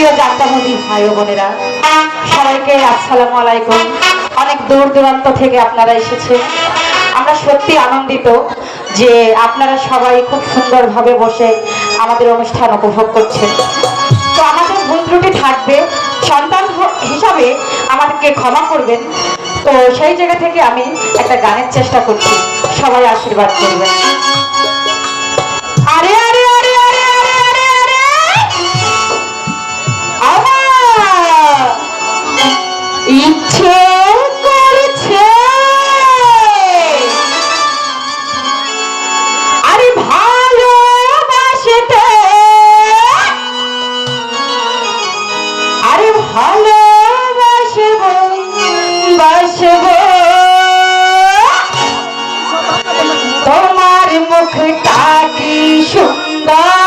প্রিয় যাত্রামন্দির ভাই বোনেরা, সবাইকে আসসালামু আলাইকুম। অনেক দূর দূরান্ত থেকে আপনারা এসেছেন আমরা সত্যি আনন্দিত যে আপনারা সবাই খুব সুন্দরভাবে বসে আমাদের অনুষ্ঠান উপভোগ করছেন। তো আমাদের ভুল ত্রুটি থাকবে। সন্তান হিসাবে আমাদেরকে ক্ষমা করবেন। তো সেই জায়গা থেকে আমি একটা গানের চেষ্টা করছি। সবাই আশীর্বাদ করবেন। তোমার মুখটা কি সুন্দর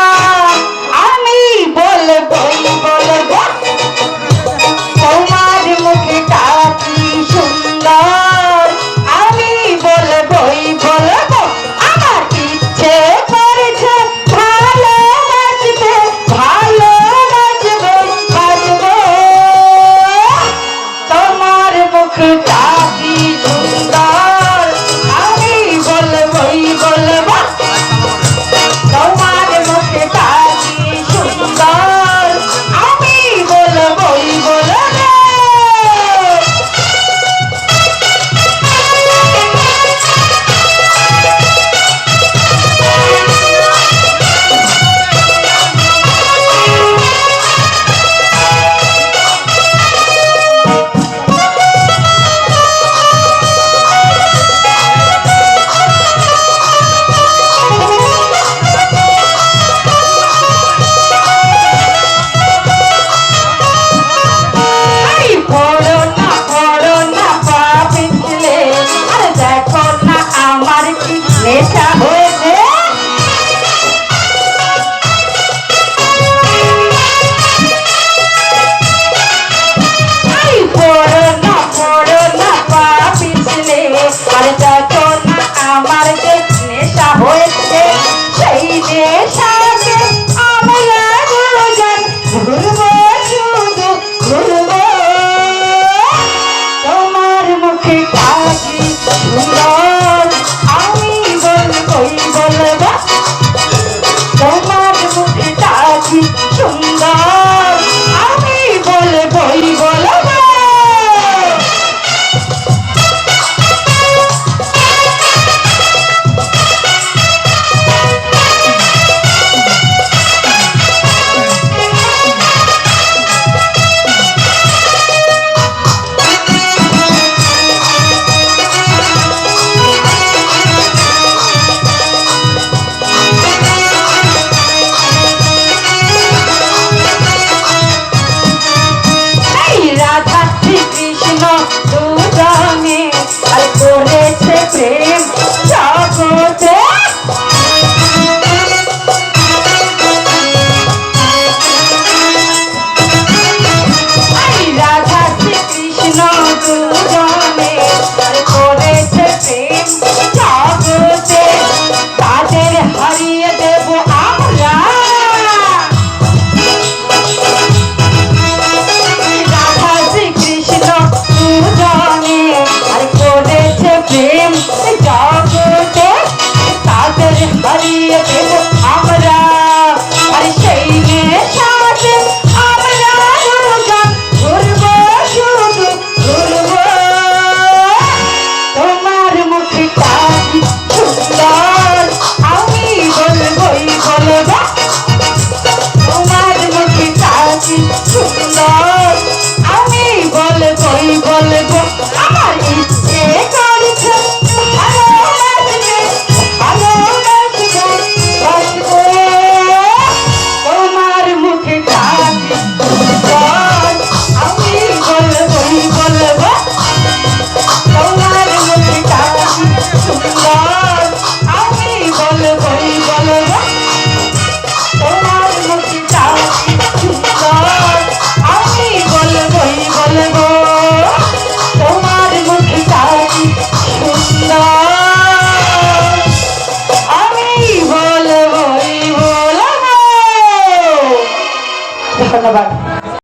আমার যখন আমার যে নেশা হয়েছে, সেই নেশাকে আমরা দুজন ঘুরব শুধু ঘুরব তোমার মুখে কাকি সুন্দর, আমি বলবই বলব? তোমার মুখে কাকি সুন্দর। ಅಮರ